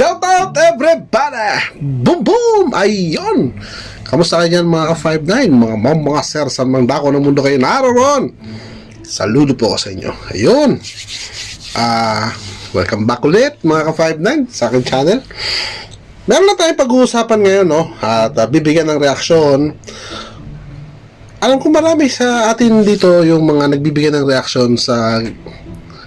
Shout out everybody! Boom boom! Ayun! Kamusta kayo dyan mga ka-59? Mga mom, mga sir, saan mang dako ng mundo kayo naroon? Saludo po ako sa inyo. Ayun! Ah, welcome back ulit mga ka-59 sa aking channel. Meron na tayong pag-uusapan ngayon, no? At ah, bibigyan ng reaksyon. Alam ko marami sa atin dito yung mga nagbibigyan ng reaksyon sa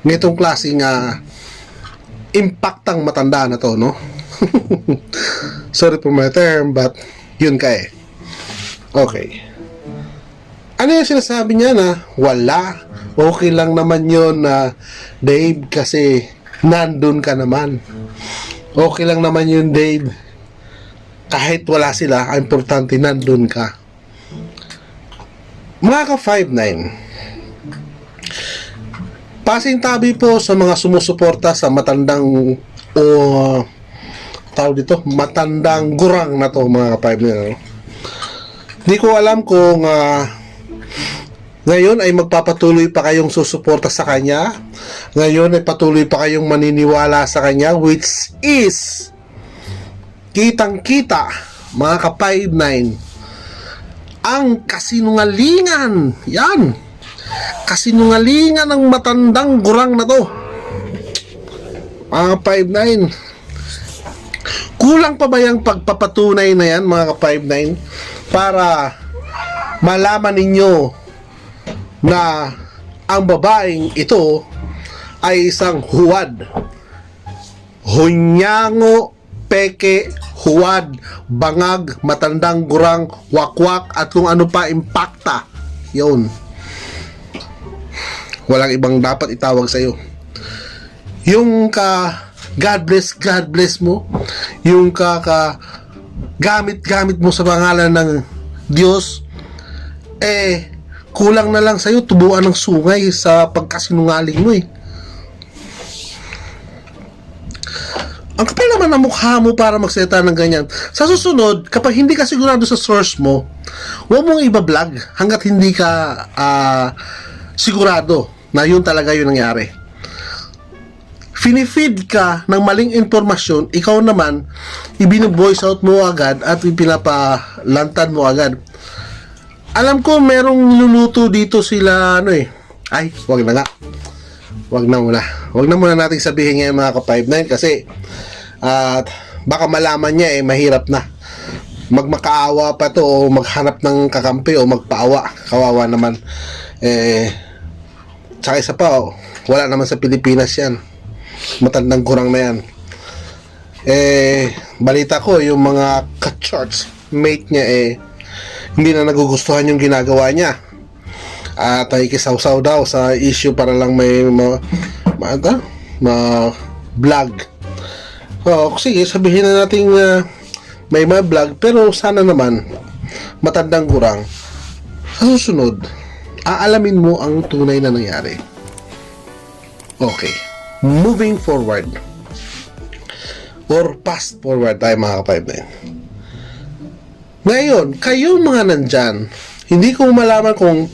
nitong klaseng ah, impactang matanda na to, no? Sorry for my term, but yun ka eh. Okay. Ano yung sinasabi niya na wala? Okay lang naman yun na Dave kasi nandun ka naman. Okay lang naman yun Dave. Kahit wala sila, ang importante nandun ka. Mga ka 5'9", Pasing tabi po sa mga sumusuporta sa matandang o tawag dito, matandang gurang na to mga ka no? Di ko alam kung ah, ngayon ay magpapatuloy pa kayong susuporta sa kanya. Ngayon ay patuloy pa kayong maniniwala sa kanya which is kitang-kita mga ka 5'9 ang kasinungalingan. Yan kasinungalingan ng matandang gurang na to. Mga 5'9". Kulang pa ba yung pagpapatunay na yan, mga ka-5'9", para malaman ninyo na ang babaeng ito ay isang huwad. Hunyango, peke, huwad, bangag, matandang gurang, wakwak, at kung ano pa, impacta. Yun walang ibang dapat itawag sa iyo. Yung ka God bless, God bless mo, yung ka, ka gamit-gamit mo sa pangalan ng Diyos, eh, kulang na lang sa'yo tubuan ng sungay sa pagkasinungaling mo eh. Ang kapal naman ang mukha mo para magseta ng ganyan. Sa susunod, kapag hindi ka sigurado sa source mo, huwag mong iba-vlog hanggat hindi ka ah, sigurado na yun talaga yung nangyari. Finifeed ka ng maling informasyon, ikaw naman, ibinu-voice out mo agad at ipinapalantad mo agad. Alam ko merong luluto dito sila ano eh. Ay, wag na nga. Wag na muna. Wag na muna nating sabihin ngayon mga ka-59 kasi at baka malaman niya eh mahirap na magmakaawa pa to o maghanap ng kakampi o magpaawa. Kawawa naman. Eh, Tsaka isa pa, oh, wala naman sa Pilipinas yan. Matandang kurang na yan. Eh, balita ko, yung mga ka-church mate niya eh, hindi na nagugustuhan yung ginagawa niya. At nakikisaw-saw daw sa issue para lang may ma, ma, ma, ma vlog. So, sige, sabihin na natin uh, may mga vlog, pero sana naman matandang kurang. Sa susunod, aalamin mo ang tunay na nangyari. Okay. Moving forward. Or fast forward tayo mga ka Ngayon, kayo mga nandyan, hindi ko malaman kung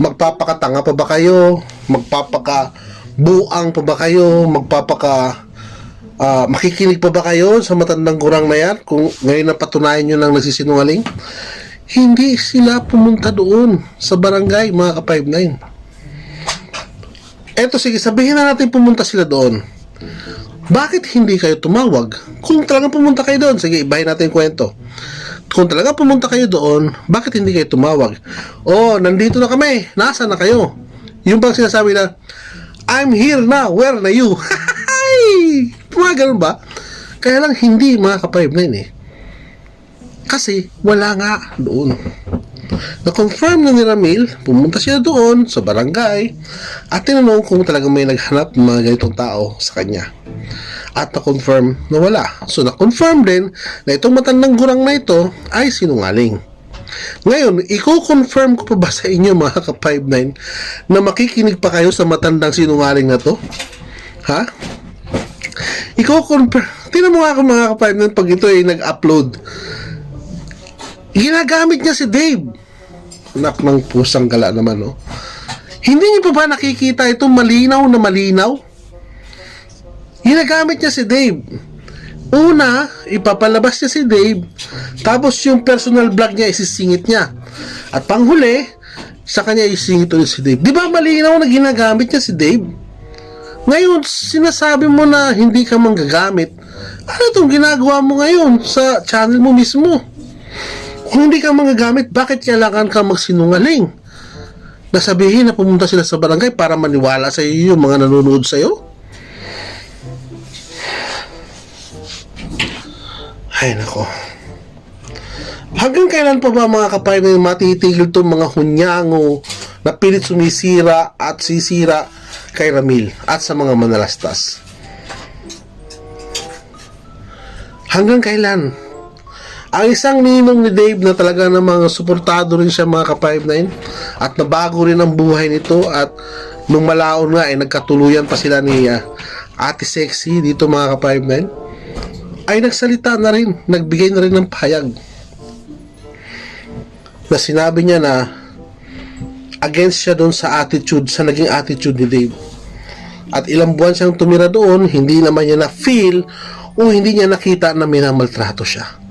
magpapakatanga pa ba kayo, magpapaka buang pa ba kayo, magpapaka ah, makikinig pa ba kayo sa matandang gurang na yan kung ngayon na patunayan nyo lang nagsisinungaling? Hindi sila pumunta doon sa barangay, mga ka-59. Eto, sige, sabihin na natin pumunta sila doon. Bakit hindi kayo tumawag? Kung talagang pumunta kayo doon, sige, ibahin natin yung kwento. Kung talaga pumunta kayo doon, bakit hindi kayo tumawag? Oh, nandito na kami. Nasa na kayo? Yung bang sinasabi na, I'm here now, where na you? Mga ganun ba? Kaya lang hindi mga ka-59 eh. Kasi wala nga doon. Na-confirm na ni Ramil, pumunta siya doon sa barangay at tinanong kung talagang may naghanap ng mga ganitong tao sa kanya. At na-confirm na wala. So na-confirm din na itong matandang gurang na ito ay sinungaling. Ngayon, i-confirm ko pa ba sa inyo mga ka-59 na makikinig pa kayo sa matandang sinungaling na to? Ha? Iko-confirm. Tingnan mo nga ako mga ka-59 pag ito ay nag-upload Ginagamit niya si Dave. Anak ng pusang gala naman, no? Hindi niyo pa ba nakikita itong malinaw na malinaw? Ginagamit niya si Dave. Una, ipapalabas niya si Dave, tapos yung personal vlog niya isisingit niya. At panghuli, sa kanya isingit ulit si Dave. Di ba malinaw na ginagamit niya si Dave? Ngayon, sinasabi mo na hindi ka manggagamit. Ano itong ginagawa mo ngayon sa channel mo mismo? Kung hindi ka manggagamit, bakit kailangan ka magsinungaling? Nasabihin na pumunta sila sa barangay para maniwala sa iyo yung mga nanonood sa iyo? Ay, nako. Hanggang kailan pa ba mga kapay na matitigil itong mga hunyango na pilit sumisira at sisira kay Ramil at sa mga manalastas? Hanggang kailan? Ang isang ninong ni Dave na talaga namang suportado rin siya mga ka-59 at nabago rin ang buhay nito at nung malaon nga ay nagkatuluyan pa sila ni ah, Ate Sexy dito mga ka-59 ay nagsalita na rin, nagbigay na rin ng pahayag na sinabi niya na against siya doon sa attitude, sa naging attitude ni Dave. At ilang buwan siyang tumira doon, hindi naman niya na-feel o hindi niya nakita na minamaltrato siya.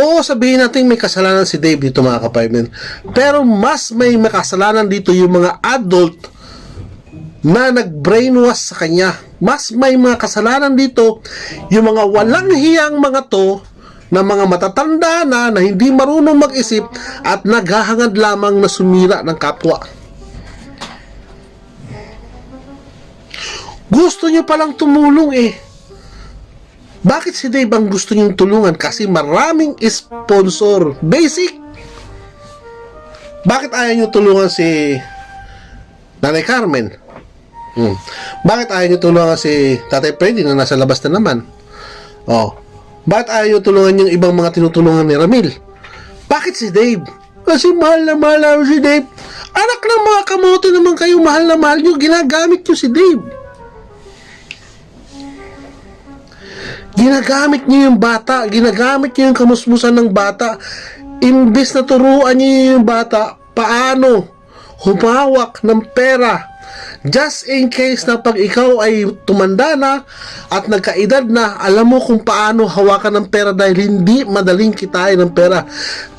Oo, sabihin natin may kasalanan si Dave dito mga kapaymen. Pero mas may makasalanan dito yung mga adult na nag-brainwash sa kanya. Mas may mga kasalanan dito yung mga walang hiyang mga to na mga matatanda na na hindi marunong mag-isip at naghahangad lamang na sumira ng kapwa. Gusto niyo palang tumulong eh. Bakit si Dave ang gusto niyong tulungan? Kasi maraming sponsor. Basic. Bakit ayaw niyo tulungan si Nanay Carmen? Hmm. Bakit ayaw niyo tulungan si Tatay Freddy na nasa labas na naman? Oh. Bakit ayaw niyo tulungan yung ibang mga tinutulungan ni Ramil? Bakit si Dave? Kasi mahal na mahal si Dave. Anak ng mga kamote naman kayo, mahal na mahal niyo. Ginagamit niyo si Dave. Ginagamit niyo yung bata. Ginagamit niyo yung kamusmusan ng bata. Imbis na turuan niyo yung bata paano humawak ng pera. Just in case na pag ikaw ay tumanda na at nagkaedad na, alam mo kung paano hawakan ng pera dahil hindi madaling kitain ng pera.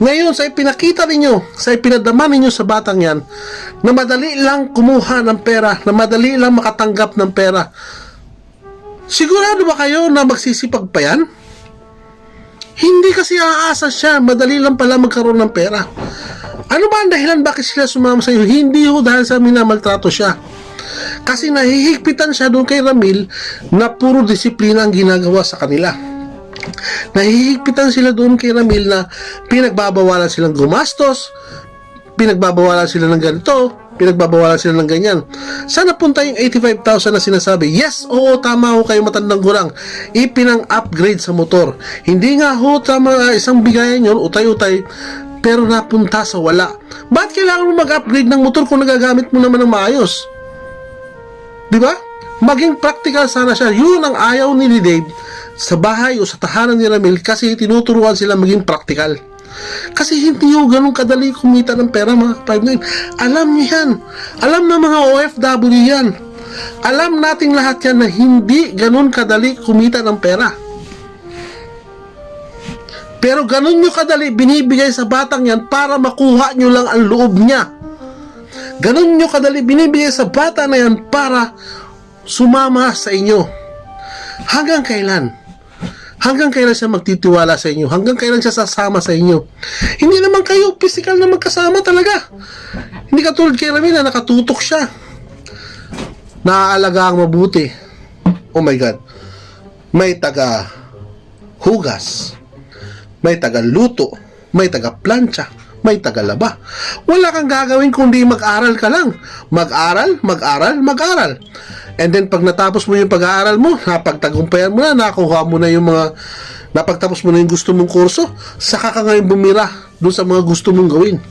Ngayon, sa ipinakita ninyo, sa ipinadama ninyo sa batang yan, na madali lang kumuha ng pera, na madali lang makatanggap ng pera. Sigurado ba kayo na magsisipag pa yan? Hindi kasi aasa siya, madali lang pala magkaroon ng pera. Ano ba ang dahilan bakit sila sumama sa iyo? Hindi ho dahil sa minamaltrato siya. Kasi nahihigpitan siya doon kay Ramil na puro disiplina ang ginagawa sa kanila. Nahihigpitan sila doon kay Ramil na pinagbabawalan silang gumastos, pinagbabawalan sila ng ganito, pinagbabawalan sila ng ganyan. Sana punta yung 85,000 na sinasabi. Yes, oo, tama ho kayo matandang gurang. Ipinang-upgrade sa motor. Hindi nga ho tama isang bigayan yun, utay-utay, pero napunta sa wala. Ba't kailangan mo mag-upgrade ng motor kung nagagamit mo naman ng maayos? Di ba? Maging practical sana siya. Yun ang ayaw ni Dave sa bahay o sa tahanan ni Ramil kasi tinuturuan sila maging practical. Kasi hindi yung ganun kadali kumita ng pera mga 5 Alam niyo yan. Alam na mga OFW yan. Alam nating lahat yan na hindi ganun kadali kumita ng pera. Pero ganun nyo kadali binibigay sa batang yan para makuha nyo lang ang loob niya. Ganun nyo kadali binibigay sa bata na yan para sumama sa inyo. Hanggang kailan? Hanggang kailan siya magtitiwala sa inyo? Hanggang kailan siya sasama sa inyo? Hindi naman kayo physical na magkasama talaga. Hindi katulad kay Rami na nakatutok siya. Naaalaga ang mabuti. Oh my God. May taga hugas. May taga luto. May taga plancha. May taga laba. Wala kang gagawin kundi mag-aral ka lang. Mag-aral, mag-aral, mag-aral. And then pag natapos mo yung pag-aaral mo, napagtagumpayan mo na, nakuha mo na yung mga napagtapos mo na yung gusto mong kurso, saka ka ngayon bumira doon sa mga gusto mong gawin.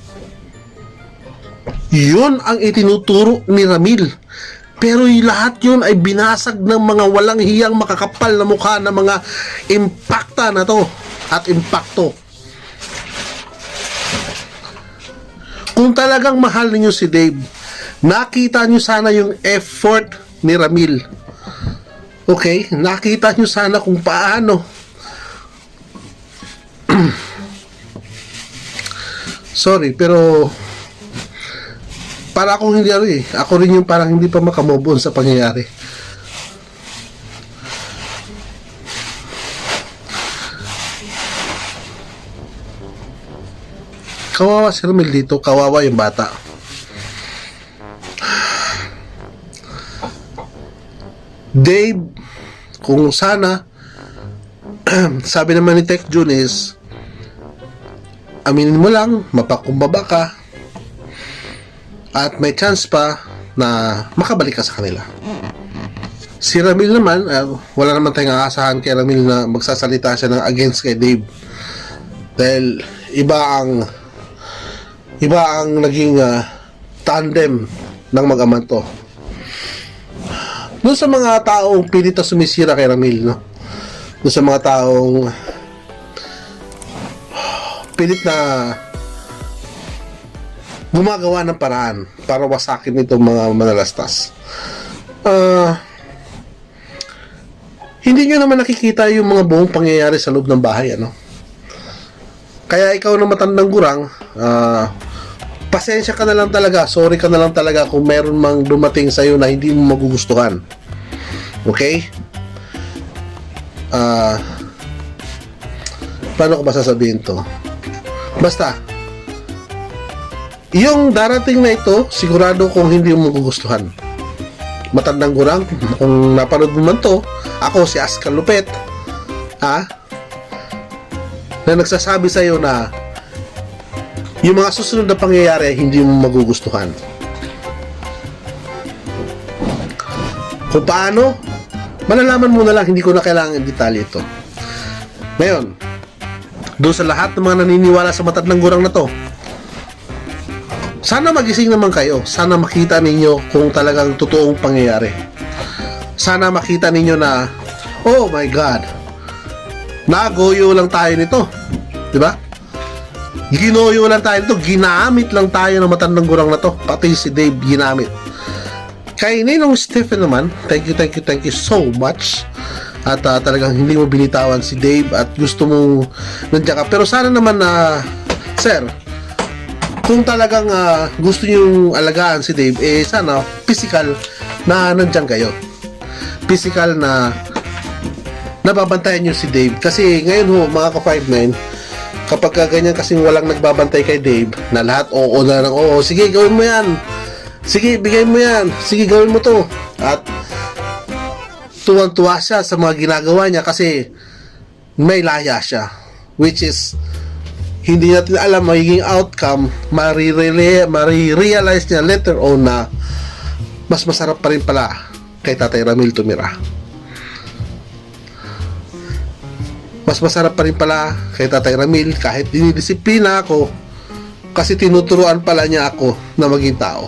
Yun ang itinuturo ni Ramil. Pero yung lahat yun ay binasag ng mga walang hiyang makakapal na mukha ng mga impacta na to at impacto. Kung talagang mahal ninyo si Dave, nakita nyo sana yung effort ni Ramil. Okay, nakita nyo sana kung paano. Sorry, pero para akong hindi ano eh. Ako rin yung parang hindi pa makamove sa pangyayari. Kawawa si Romel dito, kawawa yung bata. Dave, kung sana, sabi naman ni Tech June is, aminin mo lang, mapakumbaba ka, at may chance pa na makabalik ka sa kanila. Si Ramil naman, ah, wala naman tayong aasahan kay Ramil na magsasalita siya ng against kay Dave. Dahil iba ang iba ang naging ah, tandem ng mag-ama to. Doon sa mga taong pilit na sumisira kay Ramil, no? Doon sa mga taong pilit na gumagawa ng paraan para wasakin itong mga manalastas. Ah, hindi nyo naman nakikita yung mga buong pangyayari sa loob ng bahay, ano? Kaya ikaw na matandang gurang, ah, pasensya ka na lang talaga, sorry ka na lang talaga kung meron mang dumating sa'yo na hindi mo magugustuhan. Okay? Ah, paano ko ba sasabihin to? Basta, yung darating na ito, sigurado kung hindi mo magugustuhan. Matandang gurang, kung napanood mo man to, ako si Askal Lupet, ha? Na nagsasabi sa'yo na yung mga susunod na pangyayari hindi mo magugustuhan. Kung paano, malalaman mo na lang, hindi ko na kailangan ang detalye ito. Ngayon, doon sa lahat ng mga naniniwala sa matandang gurang na to, sana magising naman kayo. Sana makita ninyo kung talagang totoong pangyayari. Sana makita ninyo na, oh my God, nagoyo lang tayo nito. Di ba? Ginoyo lang tayo nito. Ginamit lang tayo ng matandang gurang na to. Pati si Dave ginamit. Kay Ninong Stephen naman, thank you, thank you, thank you so much. At ah, talagang hindi mo binitawan si Dave at gusto mong nandiyan ka. Pero sana naman na, sir, kung talagang ah, gusto nyo alagaan si Dave, eh sana physical na nandyan kayo. Physical na nababantayan nyo si Dave. Kasi ngayon ho, mga ka-59, kapag ka ganyan kasing walang nagbabantay kay Dave, na lahat oo na lang, oo, sige, gawin mo yan. Sige, bigay mo yan. Sige, gawin mo to. At tuwang-tuwa siya sa mga ginagawa niya kasi may laya siya. Which is, hindi natin alam magiging outcome, marirealize niya later on na mas masarap pa rin pala kay Tatay Ramil tumira. Mas masarap pa rin pala kay Tatay Ramil kahit dinidisiplina ako kasi tinuturuan pala niya ako na maging tao.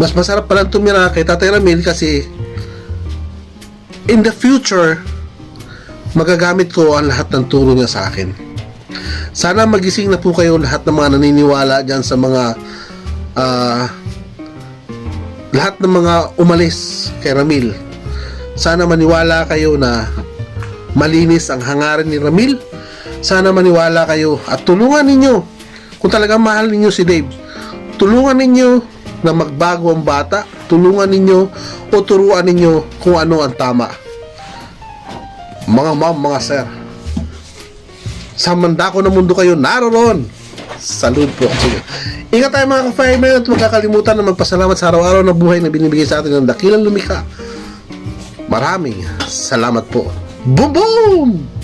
Mas masarap pala tumira kay Tatay Ramil kasi in the future magagamit ko ang lahat ng turo niya sa akin. Sana magising na po kayo lahat ng mga naniniwala dyan sa mga ah, lahat ng mga umalis kay Ramil. Sana maniwala kayo na malinis ang hangarin ni Ramil. Sana maniwala kayo at tulungan ninyo kung talagang mahal ninyo si Dave. Tulungan ninyo na magbago ang bata. Tulungan ninyo o turuan ninyo kung ano ang tama mga ma'am, mga sir. Sa mandako ng mundo kayo naroon. Salud po. Sige. Ingat tayo mga ka-fireman at huwag kakalimutan na magpasalamat sa araw-araw na buhay na binibigay sa atin ng dakilang lumikha. Maraming salamat po. Boom boom!